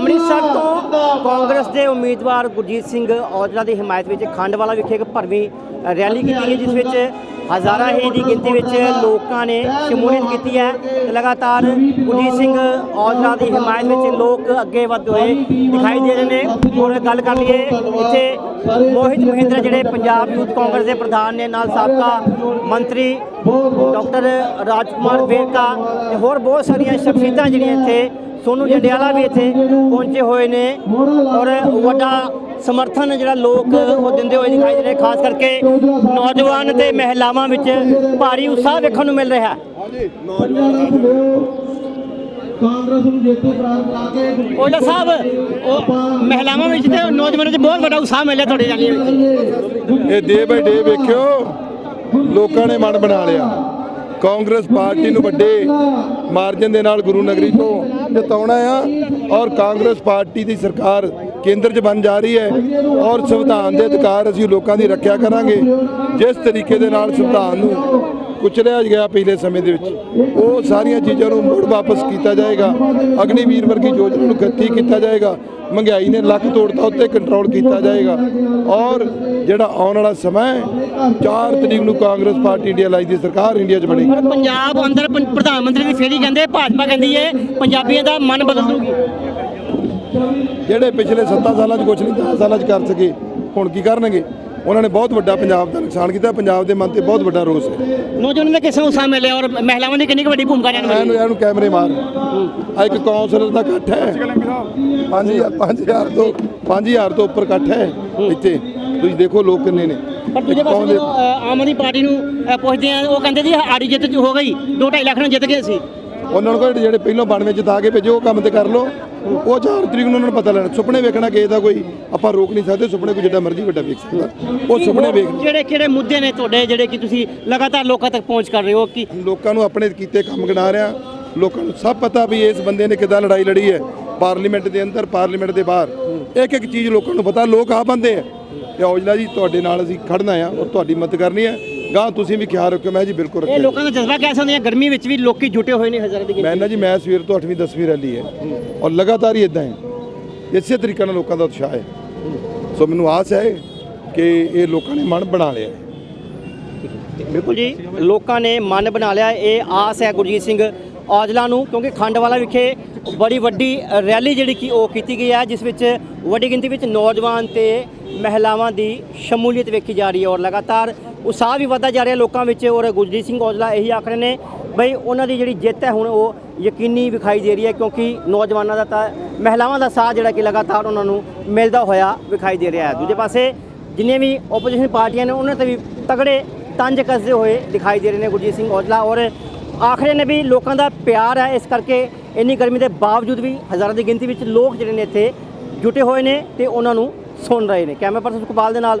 ਅੰਮ੍ਰਿਤਸਰ ਤੋਂ ਕਾਂਗਰਸ ਦੇ ਉਮੀਦਵਾਰ ਗੁਰਜੀਤ ਸਿੰਘ ਔਜਲਾ ਦੀ ਹਮਾਇਤ ਵਿੱਚ ਖੰਡਵਾਲਾ ਵਿਖੇ ਇੱਕ ਭਰਵੀਂ ਰੈਲੀ ਕੀਤੀ ਗਈ, ਜਿਸ ਵਿੱਚ ਹਜ਼ਾਰਾਂ ਹੀ ਦੀ ਗਿਣਤੀ ਵਿੱਚ ਲੋਕਾਂ ਨੇ ਸ਼ਮੂਲੀਅਤ ਕੀਤੀ ਹੈ। ਤੇ ਲਗਾਤਾਰ ਗੁਰਜੀਤ ਸਿੰਘ ਔਜਲਾ ਦੀ ਹਮਾਇਤ ਵਿੱਚ ਲੋਕ ਅੱਗੇ ਵਧਦੇ ਹੋਏ ਦਿਖਾਈ ਦੇ ਰਹੇ ਨੇ। ਔਰ ਗੱਲ ਕਰ ਲਈਏ ਇੱਥੇ ਮੋਹਿਤ ਮਹਿੰਦਰ, ਜਿਹੜੇ ਪੰਜਾਬ ਯੂਥ ਕਾਂਗਰਸ ਦੇ ਪ੍ਰਧਾਨ ਨੇ, ਨਾਲ ਸਾਬਕਾ ਮੰਤਰੀ ਡਾਕਟਰ ਰਾਜਕੁਮਾਰ ਵੇਰਕਾ ਤੇ ਹੋਰ ਬਹੁਤ ਸਾਰੀਆਂ ਸ਼ਖਸੀਅਤਾਂ ਜਿਹੜੀਆਂ ਇੱਥੇ ਸੋਨੂ ਜੰਡਿਆਲਾ ਵੀ ਇੱਥੇ ਪਹੁੰਚੇ ਹੋਏ ਨੇ ਔਰ ਵੱਡਾ ਸਮਰਥਨ ਜਿਹੜਾ ਲੋਕ ਉਹ ਦਿੰਦੇ ਹੋਏ ਦਿਖਾਈ ਦੇ ਰਹੇ ਖਾਸ ਕਰਕੇ ਨੌਜਵਾਨ ਤੇ ਮਹਿਲਾਵਾਂ ਵਿੱਚ ਭਾਰੀ ਉਤਸ਼ਾਹ ਵੇਖਣ ਨੂੰ ਮਿਲ ਰਿਹਾ ਹੈ। ਕਾਂਗਰਸ ਨੂੰ ਜੇਤੂ ਪ੍ਰਾਪਤ ਲਾ ਕੇ ਓਲਾ ਸਾਹਿਬ ਉਹ ਮਹਿਲਾਵਾਂ ਵਿੱਚ ਤੇ ਨੌਜਵਾਨਾਂ 'ਚ ਬਹੁਤ ਵੱਡਾ ਉਤਸ਼ਾਹ ਮਿਲਿਆ ਤੁਹਾਡੇ ਵਿੱਚ। ਇਹ ਡੇ ਬਾਈ ਡੇ ਵੇਖਿਓ ਲੋਕਾਂ ਨੇ ਮਨ ਬਣਾ ਲਿਆ। ਕਾਂਗਰਸ ਪਾਰਟੀ ਨੂੰ ਵੱਡੇ ਮਾਰਜਨ ਦੇ ਨਾਲ ਗੁਰੂ ਨਗਰੀ ਤੋਂ ਜਿਤਾਉਣਾ ਆ ਔਰ ਕਾਂਗਰਸ ਪਾਰਟੀ ਦੀ ਸਰਕਾਰ ਕੇਂਦਰ 'ਚ ਬਣ ਜਾ ਰਹੀ ਹੈ ਔਰ ਸੰਵਿਧਾਨ ਦੇ ਅਧਿਕਾਰ ਅਸੀਂ ਲੋਕਾਂ ਦੀ ਰੱਖਿਆ ਕਰਾਂਗੇ। ਜਿਸ ਤਰੀਕੇ ਦੇ ਨਾਲ ਸੰਵਿਧਾਨ ਨੂੰ ਕੁਚਲਿਆ ਗਿਆ ਪਿਛਲੇ ਸਮੇਂ ਦੇ ਵਿੱਚ, ਉਹ ਸਾਰੀਆਂ ਚੀਜ਼ਾਂ ਨੂੰ ਮੁੜ ਵਾਪਸ ਕੀਤਾ ਜਾਏਗਾ। ਅਗਨੀਵੀਰ ਵਰਗੀ ਯੋਜਨਾ ਨੂੰ ਗੱਤੀ ਕੀਤਾ ਜਾਏਗਾ। ਮਹਿੰਗਾਈ ਨੇ ਲੱਕ ਤੋੜਤਾ ਉੱਤੇ ਕੰਟਰੋਲ ਕੀਤਾ ਜਾਏਗਾ। ਔਰ ਜਿਹੜਾ ਆਉਣ ਵਾਲਾ ਸਮਾਂ ਹੈ 4 ਤਰੀਕ ਨੂੰ ਕਾਂਗਰਸ ਪਾਰਟੀ ਇੰਡੀਆ ਲਾਈ ਦੀ ਸਰਕਾਰ ਇੰਡੀਆ 'ਚ ਬਣੇਗੀ ਪੰਜਾਬ ਅੰਦਰ ਪ੍ਰਧਾਨ ਮੰਤਰੀ ਦੀ ਫੇਰੀ ਕਹਿੰਦੇ ਭਾਜਪਾ ਕਹਿੰਦੀ ਹੈ ਪੰਜਾਬੀਆਂ ਦਾ ਮਨ ਬਦਲ ਦੂਗੀ। ਜਿਹੜੇ ਪਿਛਲੇ 7 ਸਾਲਾਂ 'ਚ ਕੁਝ ਨਹੀਂ 10 ਸਾਲਾਂ 'ਚ ਕਰ ਸਕੇ ਹੁਣ ਕੀ ਕਰਨਗੇ? ਉਹਨਾਂ ਨੇ ਬਹੁਤ ਵੱਡਾ ਪੰਜਾਬ ਦਾ ਨੁਕਸਾਨ ਕੀਤਾ ਪੰਜਾਬ ਦੇ ਮਨ ਤੇ ਬਹੁਤ ਵੱਡਾ ਰੋਸ ਹੈ। ਨੌਜਵਾਨਾਂ ਦਾ ਕਿਸ ਉਤਸ਼ਾਹ ਮਿਲਿਆ ਔਰ ਮਹਿਲਾਵਾਂ ਦੀ ਕਿੰਨੀ ਕੁ ਵੱਡੀ ਭੂਮਿਕਾ ਰਹਿਣ ਵਾਲੀ ਇਹਨੂੰ ਇਹਨੂੰ ਕੈਮਰੇ ਮਾਰ। ਆ ਇੱਕ ਕਾਉਂਸਲਰ ਦਾ ਇਕੱਠ ਹੈ। 5000 5000 ਤੋਂ 5000 ਤੋਂ ਉੱਪਰ ਇਕੱਠ ਹੈ ਇੱਥੇ। ਤੁਸੀਂ ਦੇਖੋ ਲੋਕ ਕਿੰਨੇ ਨੇ। ਪਰ ਦੂਜੇ ਪਾਸੇ ਜਦੋਂ ਅ, ਆਮ ਆਦਮੀ ਪਾਰਟੀ ਨੂੰ ਅ, ਪੁੱਛਦੇ ਆ ਉਹ ਕਹਿੰਦੇ ਜੀ ਆੜੀ ਜਿੱਤ ਹੋ ਗਈ 2.5 ਲੱਖ ਨਾਲ ਜਿੱਤ ਗਏ ਸੀ। ਉਹਨਾਂ ਨੂੰ ਜਿਹੜੇ ਪਹਿਲੋਂ 92 ਚ ਤਾਂ ਕੇ ਭੇਜੋ ਉਹ ਕੰਮ ਤੇ ਕਰ ਲਓ। ਉਹ 4 ਤਰੀਕ ਨੂੰ ਉਹਨਾਂ ਨੂੰ ਪਤਾ ਲੈਣਾ। ਸੁਪਨੇ ਵੇਖਣਾ ਕਿਸੇ ਦਾ ਕੋਈ ਆਪਾਂ ਰੋਕ ਨਹੀਂ ਸਕਦੇ ਸੁਪਨੇ ਕੋਈ ਜਿੱਡਾ ਮਰਜ਼ੀ ਵੱਡਾ ਵੇਖ ਸਕਦਾ। ਉਹ ਸੁਪਨੇ ਵੇਖ ਕਿਹੜੇ ਕਿਹੜੇ ਮੁੱਦੇ ਨੇ ਤੁਹਾਡੇ ਜਿਹੜੇ ਕਿ ਤੁਸੀਂ ਲਗਾਤਾਰ ਲੋਕਾਂ ਤੱਕ ਪਹੁੰਚ ਕਰ ਰਹੇ ਹੋ ਕਿ ਲੋਕਾਂ ਨੂੰ ਆਪਣੇ ਕੀਤੇ ਕੰਮ ਗਿਣਾ ਰਿਹਾ। ਲੋਕਾਂ ਨੂੰ ਸਭ ਪਤਾ ਵੀ ਇਸ ਬੰਦੇ ਨੇ ਕਿੱਦਾਂ ਲੜਾਈ ਲੜੀ ਹੈ। ਪਾਰਲੀਮੈਂਟ ਦੇ ਅੰਦਰ ਪਾਰਲੀਮੈਂਟ ਦੇ ਬਾਹਰ। ਇੱਕ ਇੱਕ ਚੀਜ਼ ਲੋਕਾਂ ਨੂੰ ਪਤਾ ਲੋਕ ਆ ਬੰਦੇ ਆ। ਤੇ ਔਜਲਾ ਜੀ ਤੁਹਾਡੇ ਨਾਲ ਅਸੀਂ ਖੜਨਾ ਆ ਔਰ ਤੁਹਾਡੀ ਮਦਦ ਕਰਨੀ ਹੈ। ਗਾਂ ਤੁਸੀਂ ਵੀ ਖਿਆਲ ਰੱਖਿਓ ਮੈਂ ਜੀ ਬਿਲਕੁਲ ਇਹ ਰੱਖਿਆ ਲੋਕਾਂ ਦਾ ਜਜ਼ਬਾ ਕਿਹਦਾ ਹੁੰਦਾ ਹੈ ਗਰਮੀ ਵਿੱਚ ਵੀ ਲੋਕੀ ਜੁਟੇ ਹੋਏ ਨੇ ਹਜ਼ਾਰਾਂ ਦੀ ਮੈਂ ਨਾ ਜੀ ਮੈਂ ਸਵੇਰ ਤੋਂ 8ਵੀਂ 10ਵੀਂ ਰੈਲੀ ਹੈ ਔਰ ਲਗਾਤਾਰ ਹੀ ਇਦਾਂ ਹੈ। ਇਸੇ ਤਰੀਕੇ ਨਾਲ ਲੋਕਾਂ ਦਾ ਉਤਸ਼ਾਹ ਹੈ। ਸੋ ਮੈਨੂੰ ਆਸ ਹੈ ਕਿ ਇਹ ਲੋਕਾਂ ਨੇ ਮਨ ਬਣਾ ਲਿਆ ਹੈ। ਬਿਲਕੁਲ ਜੀ ਲੋਕਾਂ ਨੇ ਮਨ ਬਣਾ ਲਿਆ ਇਹ ਆਸ ਹੈ ਗੁਰਜੀਤ ਸਿੰਘ ਔਜਲਾ ਨੂੰ ਕਿਉਂਕਿ ਖੰਡਵਾਲਾ ਵਿਖੇ ਬੜੀ ਵੱਡੀ ਰੈਲੀ ਜਿਹੜੀ ਕਿ ਉਹ ਕੀਤੀ ਗਈ ਹੈ ਜਿਸ ਵਿੱਚ ਵੱਡੀ ਗਿਣਤੀ ਵਿੱਚ ਨੌਜਵਾਨ ਤੇ ਮਹਿਲਾਵਾਂ ਦੀ ਸ਼ਮੂਲੀਅਤ ਵੇਖੀ ਜਾ ਰਹੀ ਹੈ ਔਰ ਲਗਾਤਾਰ ਉਤਸ਼ਾਹ ਵੀ ਵਧਦਾ ਜਾ ਰਿਹਾ ਲੋਕਾਂ ਵਿੱਚ ਔਰ ਗੁਰਜੀਤ ਸਿੰਘ ਔਜਲਾ ਇਹੀ ਆਖ ਰਹੇ ਨੇ ਬਈ ਉਹਨਾਂ ਦੀ ਜਿਹੜੀ ਜਿੱਤ ਹੈ ਹੁਣ ਉਹ ਯਕੀਨੀ ਵਿਖਾਈ ਦੇ ਰਹੀ ਹੈ ਕਿਉਂਕਿ ਨੌਜਵਾਨਾਂ ਦਾ ਤਾਂ ਮਹਿਲਾਵਾਂ ਦਾ ਸਾਥ ਜਿਹੜਾ ਕਿ ਲਗਾਤਾਰ ਉਹਨਾਂ ਨੂੰ ਮਿਲਦਾ ਹੋਇਆ ਵਿਖਾਈ ਦੇ ਰਿਹਾ ਹੈ। ਦੂਜੇ ਪਾਸੇ ਜਿੰਨੀਆਂ ਵੀ ਆਪੋਜੀਸ਼ਨ ਪਾਰਟੀਆਂ ਨੇ ਉਹਨਾਂ ਤੇ ਵੀ ਤਗੜੇ ਤੰਜ ਕੱਸਦੇ ਹੋਏ ਦਿਖਾਈ ਦੇ ਰਹੇ ਨੇ ਗੁਰਜੀਤ ਸਿੰਘ ਔਜਲਾ ਔਰ ਆਖਰੇ ਨੇ ਵੀ ਲੋਕਾਂ ਦਾ ਪਿਆਰ ਹੈ, ਇਸ ਕਰਕੇ ਇੰਨੀ ਗਰਮੀ ਦੇ ਬਾਵਜੂਦ ਵੀ ਹਜ਼ਾਰਾਂ ਦੀ ਗਿਣਤੀ ਵਿੱਚ ਲੋਕ ਜਿਹੜੇ ਨੇ ਇੱਥੇ ਜੁਟੇ ਹੋਏ ਨੇ ਤੇ ਉਹਨਾਂ ਨੂੰ ਸੁਣ ਰਹੇ ਨੇ। ਕੈਮਰਾ ਪਰਸਨ ਕੁਪਾਲ ਦੇ ਨਾਲ